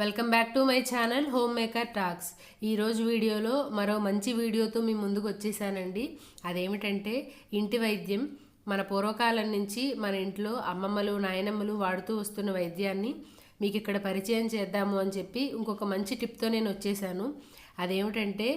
Welcome back to my channel home maker talks ఈరోజు వీడియోలో మరో మంచి వీడియోతో మీ ముందుకు వచ్చేసానండి. అదేమిటంటే ఇంటి వైద్యం. మన పూర్వకాలం నుంచి మన ఇంట్లో అమ్మమ్మలు నాయనమ్మలు వాడుతూ వస్తున్న వైద్యాన్ని మీకు ఇక్కడ పరిచయం చేద్దాము అని చెప్పి ఇంకొక మంచి టిప్తో నేను వచ్చేసాను. అదేమిటంటే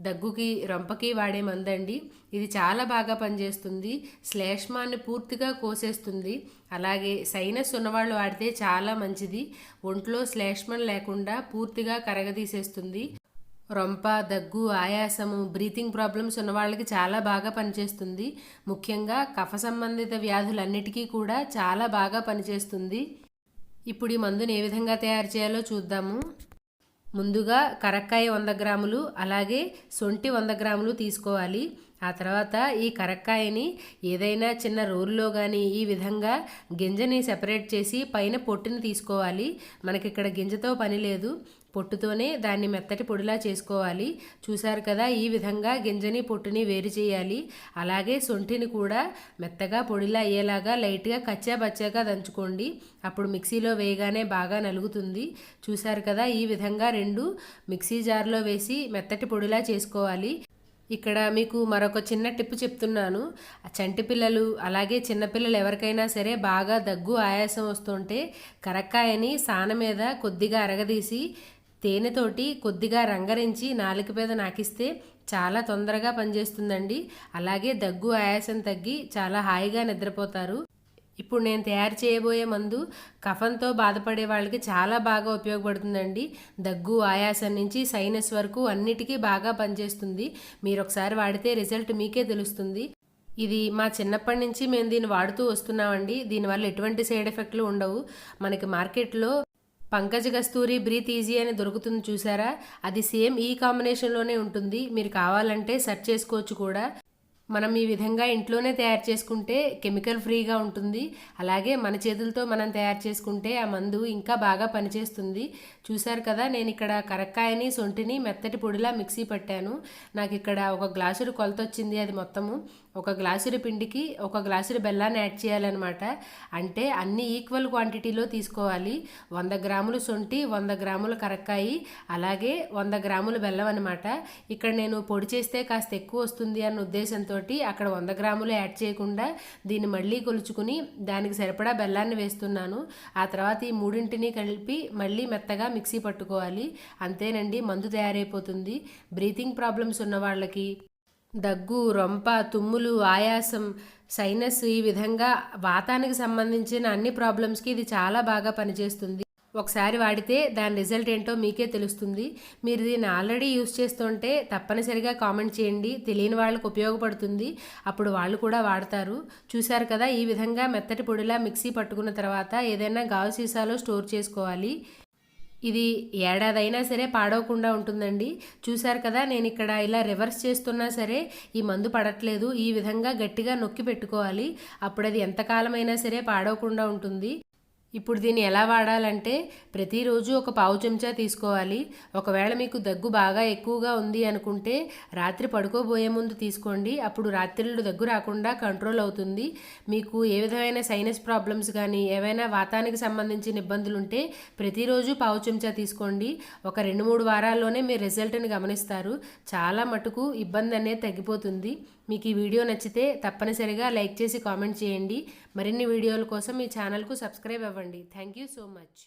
దగ్గుకి రొంపకి వాడే మందండి. ఇది చాలా బాగా పనిచేస్తుంది. శ్లేష్మాన్ని పూర్తిగా కోసేస్తుంది. అలాగే సైనస్ ఉన్నవాళ్ళు వాడితే చాలా మంచిది. ఒంట్లో శ్లేష్మం లేకుండా పూర్తిగా కరగదీసేస్తుంది. రొంప దగ్గు ఆయాసము బ్రీతింగ్ ప్రాబ్లమ్స్ ఉన్న వాళ్ళకి చాలా బాగా పనిచేస్తుంది. ముఖ్యంగా కఫ సంబంధిత వ్యాధులన్నిటికీ కూడా చాలా బాగా పనిచేస్తుంది. ఇప్పుడు ఈ మందుని ఏ విధంగా తయారు చేయాలో చూద్దాము. ముందుగా కరక్కాయ వంద గ్రాములు అలాగే సొంటి వంద గ్రాములు తీసుకోవాలి. ఆ తర్వాత ఈ కరక్కాయని ఏదైనా చిన్న రోల్లో కానీ ఈ విధంగా గింజని సెపరేట్ చేసి పైన పొట్టుని తీసుకోవాలి. మనకి ఇక్కడ గింజతో పని లేదు. పొట్టుతోనే దాన్ని మెత్తటి పొడిలా చేసుకోవాలి. చూశారు కదా ఈ విధంగా గింజని పొట్టుని వేరు చేయాలి. అలాగే సొంటిని కూడా మెత్తగా పొడిలా అయ్యేలాగా లైట్గా కచ్చా బచ్చాగా దంచుకోండి. అప్పుడు మిక్సీలో వేయగానే బాగా నలుగుతుంది. చూశారు కదా ఈ విధంగా రెండు మిక్సీ జార్లో వేసి మెత్తటి పొడిలా చేసుకోవాలి. ఇక్కడ మీకు మరొక చిన్న టిప్ చెప్తున్నాను. చంటి పిల్లలు అలాగే చిన్నపిల్లలు ఎవరికైనా సరే బాగా దగ్గు ఆయాసం వస్తుంటే కరక్కాయని సాన మీద కొద్దిగా అరగదీసి తేనెతోటి కొద్దిగా రంగరించి నాలుక మీద నాకిస్తే చాలా తొందరగా పనిచేస్తుందండి. అలాగే దగ్గు ఆయాసం తగ్గి చాలా హాయిగా నిద్రపోతారు. ఇప్పుడు నేను తయారు చేయబోయే మందు కఫంతో బాధపడే వాళ్ళకి చాలా బాగా ఉపయోగపడుతుందండి. దగ్గు ఆయాసం నుంచి సైనస్ వరకు అన్నిటికీ బాగా పనిచేస్తుంది. మీరు ఒకసారి వాడితే రిజల్ట్ మీకే తెలుస్తుంది. ఇది మా చిన్నప్పటి నుంచి మేము దీన్ని వాడుతూ వస్తున్నామండి. దీనివల్ల ఎటువంటి సైడ్ ఎఫెక్ట్లు ఉండవు. మనకి మార్కెట్లో పంకజ కస్తూరి బ్రీత్ ఈజీ అని దొరుకుతుంది చూసారా? అది సేమ్ ఈ కాంబినేషన్లోనే ఉంటుంది. మీరు కావాలంటే సెర్చ్ చేసుకోవచ్చు కూడా. మనం ఈ విధంగా ఇంట్లోనే తయారు చేసుకుంటే కెమికల్ ఫ్రీగా ఉంటుంది. అలాగే మన చేతులతో మనం తయారు చేసుకుంటే ఆ మందు ఇంకా బాగా పనిచేస్తుంది. చూశారు కదా నేను ఇక్కడ కరక్కాయని సొంటిని మెత్తటి పొడిలా మిక్సీ పట్టాను. నాకు ఇక్కడ ఒక గ్లాసుడు కొలత వచ్చింది అది మొత్తము. ఒక గ్లాసుడి పిండికి ఒక గ్లాసుడి బెల్లాన్ని యాడ్ చేయాలన్నమాట. అంటే అన్ని ఈక్వల్ క్వాంటిటీలో తీసుకోవాలి. వంద గ్రాములు సొంటి వంద గ్రాములు కరక్కాయి అలాగే వంద గ్రాములు బెల్లం అనమాట ఇక్కడ నేను పొడి చేస్తే కాస్త ఎక్కువ వస్తుంది అన్న ఉద్దేశంతో అక్కడ వంద గ్రాములు యాడ్ చేయకుండా దీన్ని మళ్ళీ కొలుచుకుని దానికి సరిపడా బెల్లాన్ని వేస్తున్నాను. ఆ తర్వాత ఈ మూడింటిని కలిపి మళ్ళీ మెత్తగా మిక్సీ పట్టుకోవాలి. అంతేనండి మందు తయారైపోతుంది. బ్రీతింగ్ ప్రాబ్లమ్స్ ఉన్న వాళ్ళకి. దగ్గు రొంప తుమ్ములు ఆయాసం సైనస్ ఈ విధంగా వాతానికి సంబంధించిన అన్ని ప్రాబ్లమ్స్కి ఇది చాలా బాగా పనిచేస్తుంది. ఒకసారి వాడితే దాని రిజల్ట్ ఏంటో మీకే తెలుస్తుంది. మీరు దీన్ని ఆల్రెడీ యూస్ చేస్తుంటే తప్పనిసరిగా కామెంట్ చేయండి. తెలియని వాళ్ళకు ఉపయోగపడుతుంది. అప్పుడు వాళ్ళు కూడా వాడతారు. చూశారు కదా ఈ విధంగా మెత్తటి పొడిలా మిక్సీ పట్టుకున్న తర్వాత ఏదైనా గాజు సీసాలో స్టోర్ చేసుకోవాలి. ఇది ఏడాదైనా సరే పాడవకుండా ఉంటుందండి. చూశారు కదా నేను ఇక్కడ ఇలా రివర్స్ చేస్తున్నా సరే ఈ మందు పడట్లేదు. ఈ విధంగా గట్టిగా నొక్కి పెట్టుకోవాలి. అప్పుడు అది ఎంతకాలమైనా సరే పాడవకుండా ఉంటుంది. ఇప్పుడు దీన్ని ఎలా వాడాలంటే ప్రతిరోజు ఒక పావు చెంచా తీసుకోవాలి. ఒకవేళ మీకు దగ్గు బాగా ఎక్కువగా ఉంది అనుకుంటే రాత్రి పడుకోబోయే ముందు తీసుకోండి. అప్పుడు రాత్రిళ్ళు దగ్గు రాకుండా కంట్రోల్ అవుతుంది. మీకు ఏ విధమైన సైనస్ ప్రాబ్లమ్స్ కానీ ఏవైనా వాతానికి సంబంధించిన ఇబ్బందులు ఉంటే ప్రతిరోజు పావు చెంచా తీసుకోండి. ఒక రెండు మూడు వారాల్లోనే మీ రిజల్ట్ని గమనిస్తారు. చాలా మటుకు ఇబ్బంది అనేది తగ్గిపోతుంది. మీకు ఈ వీడియో నచ్చితే తప్పనిసరిగా లైక్ చేసి కామెంట్ చేయండి. మరిన్ని వీడియోల కోసం మీ ఛానల్కు సబ్స్క్రైబ్ అవ్వండి. Thank you so much.